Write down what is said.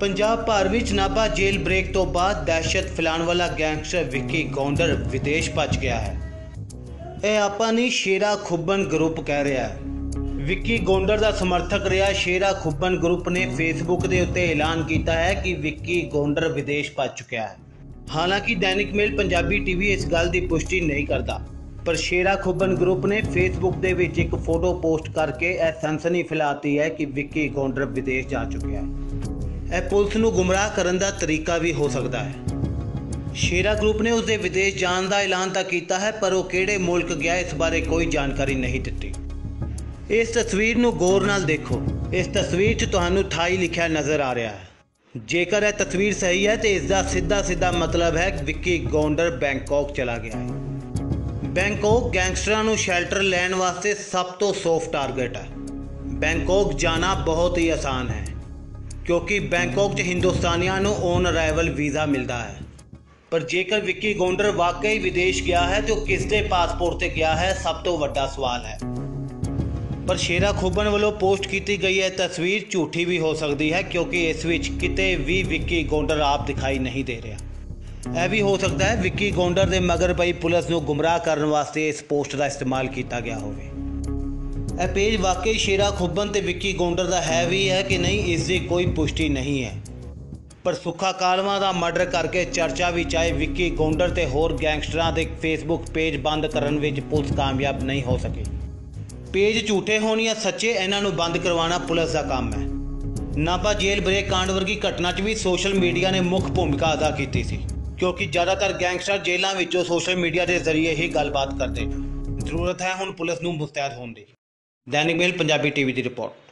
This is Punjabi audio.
ਪੰਜਾਬ ਭਰ ਵਿੱਚ ਨਾਭਾ ਜੇਲ੍ਹ ਬ੍ਰੇਕ ਤੋਂ ਬਾਅਦ ਦਹਿਸ਼ਤ ਫੈਲਾਉਣ ਵਾਲਾ ਗੈਂਗਸਟਰ ਵਿੱਕੀ ਗੌਂਡਰ ਵਿਦੇਸ਼ ਭੱਜ ਗਿਆ ਹੈ। ਇਹ ਆਪਾਂ ਨਹੀਂ, ਸ਼ੇਰਾ ਖੁੱਬਨ ਗਰੁੱਪ ਕਹਿ ਰਿਹਾ ਹੈ। ਵਿੱਕੀ ਗੌਂਡਰ ਦਾ ਸਮਰਥਕ ਰਿਹਾ, ਸ਼ੇਰਾ ਖੁੱਬਨ ਗਰੁੱਪ ਨੇ ਫੇਸਬੁੱਕ ਦੇ ਉੱਤੇ ਐਲਾਨ ਕੀਤਾ ਹੈ ਕਿ ਵਿੱਕੀ ਗੌਂਡਰ ਵਿਦੇਸ਼ ਭੱਜ ਚੁੱਕਿਆ ਹੈ। ਹਾਲਾਂਕਿ ਦੈਨਿਕ ਮੇਲ ਪੰਜਾਬੀ ਟੀਵੀ ਇਸ ਗੱਲ ਦੀ ਪੁਸ਼ਟੀ ਨਹੀਂ ਕਰਦਾ, ਪਰ ਸ਼ੇਰਾ ਖੁੱਬਨ ਗਰੁੱਪ ਨੇ ਫੇਸਬੁੱਕ ਦੇ ਵਿੱਚ ਇੱਕ ਫੋਟੋ ਪੋਸਟ ਕਰਕੇ ਇਹ ਸਨਸਨੀ ਫੈਲਾਤੀ ਹੈ ਕਿ ਵਿੱਕੀ ਗੌਂਡਰ ਵਿਦੇਸ਼ ਜਾ ਚੁੱਕਿਆ ਹੈ। ਇਹ ਪੁਲਿਸ ਨੂੰ ਗੁੰਮਰਾਹ ਕਰਨ ਦਾ ਤਰੀਕਾ ਵੀ ਹੋ ਸਕਦਾ ਹੈ। ਸ਼ੇਰਾ ਗਰੁੱਪ ਨੇ ਉਸ ਦੇ ਵਿਦੇਸ਼ ਜਾਣ ਦਾ ਐਲਾਨ ਤਾਂ ਕੀਤਾ ਹੈ, ਪਰ ਉਹ ਕਿਹੜੇ ਮੁਲਕ ਗਿਆ ਇਸ ਬਾਰੇ ਕੋਈ ਜਾਣਕਾਰੀ ਨਹੀਂ ਦਿੱਤੀ। ਇਸ ਤਸਵੀਰ ਨੂੰ ਗੌਰ ਨਾਲ ਦੇਖੋ। ਇਸ ਤਸਵੀਰ 'ਚ ਤੁਹਾਨੂੰ 28 ਲਿਖਿਆ ਨਜ਼ਰ ਆ ਰਿਹਾ ਹੈ। ਜੇਕਰ ਇਹ ਤਸਵੀਰ ਸਹੀ ਹੈ, ਤੇ ਇਸ ਦਾ ਸਿੱਧਾ ਸਿੱਧਾ ਮਤਲਬ ਹੈ ਵਿੱਕੀ ਗੌਂਡਰ ਬੈਂਕਾਕ ਚਲਾ ਗਿਆ ਹੈ। ਬੈਂਕਾਕ ਗੈਂਗਸਟਰਾਂ ਨੂੰ ਸ਼ੈਲਟਰ ਲੈਣ ਵਾਸਤੇ ਸਭ ਤੋਂ ਸੌਫਟ ਟਾਰਗੇਟ ਹੈ। ਬੈਂਕਾਕ ਜਾਣਾ ਬਹੁਤ ਹੀ ਆਸਾਨ ਹੈ। ਕਿਉਂਕਿ ਬੈਂਕਾਕ 'ਚ ਹਿੰਦੁਸਤਾਨੀਆਂ ਨੂੰ ਔਨ ਅਰਾਈਵਲ ਵੀਜ਼ਾ ਮਿਲਦਾ ਹੈ। ਪਰ ਜੇਕਰ ਵਿੱਕੀ ਗੌਂਡਰ ਵਾਕਈ ਵਿਦੇਸ਼ ਗਿਆ ਹੈ ਤੇ ਉਹ ਕਿਸ ਦੇ ਪਾਸਪੋਰਟ ਤੇ ਗਿਆ ਹੈ, ਸਭ ਤੋਂ ਵੱਡਾ ਸਵਾਲ ਹੈ। ਪਰ ਸ਼ੇਰਾ ਖੋਬਨ ਵੱਲੋਂ ਪੋਸਟ ਕੀਤੀ ਗਈ ਇਹ ਤਸਵੀਰ ਝੂਠੀ ਵੀ ਹੋ ਸਕਦੀ ਹੈ, ਕਿਉਂਕਿ ਇਸ ਵਿੱਚ ਕਿਤੇ ਵੀ ਵਿੱਕੀ ਗੌਂਡਰ ਆਪ ਦਿਖਾਈ ਨਹੀਂ ਦੇ ਰਿਹਾ। ਇਹ ਵੀ ਹੋ ਸਕਦਾ ਹੈ, ਵਿੱਕੀ ਗੌਂਡਰ ਦੇ ਮਗਰ ਪਈ ਪੁਲਿਸ ਨੂੰ ਗੁੰਮਰਾਹ ਕਰਨ ਵਾਸਤੇ ਇਸ ਪੋਸਟ ਦਾ ਇਸਤੇਮਾਲ ਕੀਤਾ ਗਿਆ ਹੋਵੇ। ਇਹ ਪੇਜ ਵਾਕਈ ਸ਼ੇਰਾ ਖੁੱਬਨ ਤੇ ਵਿੱਕੀ ਗੌਂਡਰ ਦਾ ਹੈ ਵੀ ਹੈ ਕਿ ਨਹੀਂ, ਇਸ ਦੀ ਕੋਈ ਪੁਸ਼ਟੀ ਨਹੀਂ ਹੈ। ਪਰ ਸੁੱਖਾ ਕਾਲਵਾ ਦਾ ਮਰਡਰ ਕਰਕੇ ਚਰਚਾ ਵਿੱਚ ਆਏ ਵਿੱਕੀ ਗੌਂਡਰ ਤੇ ਹੋਰ ਗੈਂਗਸਟਰਾਂ ਦੇ ਫੇਸਬੁੱਕ ਪੇਜ ਬੰਦ ਕਰਨ ਵਿੱਚ ਪੁਲਿਸ ਕਾਮਯਾਬ ਨਹੀਂ ਹੋ ਸਕੀ। ਪੇਜ ਝੂਠੇ ਹੋਣ ਜਾਂ ਸੱਚੇ, ਇਹਨਾਂ ਨੂੰ ਬੰਦ ਕਰਵਾਉਣਾ ਪੁਲਿਸ ਦਾ ਕੰਮ ਹੈ। ਨਾਭਾ ਜੇਲ੍ਹ ਬ੍ਰੇਕ ਕਾਂਡ ਵਰਗੀ ਘਟਨਾ 'ਚ ਵੀ ਸੋਸ਼ਲ ਮੀਡੀਆ ਨੇ ਮੁੱਖ ਭੂਮਿਕਾ ਅਦਾ ਕੀਤੀ ਸੀ, ਕਿਉਂਕਿ ਜ਼ਿਆਦਾਤਰ ਗੈਂਗਸਟਰ ਜੇਲ੍ਹਾਂ ਵਿੱਚੋਂ ਸੋਸ਼ਲ ਮੀਡੀਆ ਦੇ ਜ਼ਰੀਏ ਹੀ ਗੱਲਬਾਤ ਕਰਦੇ। ਜ਼ਰੂਰਤ ਹੈ ਹੁਣ ਪੁਲਿਸ ਨੂੰ ਮੁਸਤੈਦ ਹੋਣ ਦੀ। ਦੈਨਿਕ ਮੇਲ ਪੰਜਾਬੀ ਟੀਵੀ ਦੀ ਰਿਪੋਰਟ।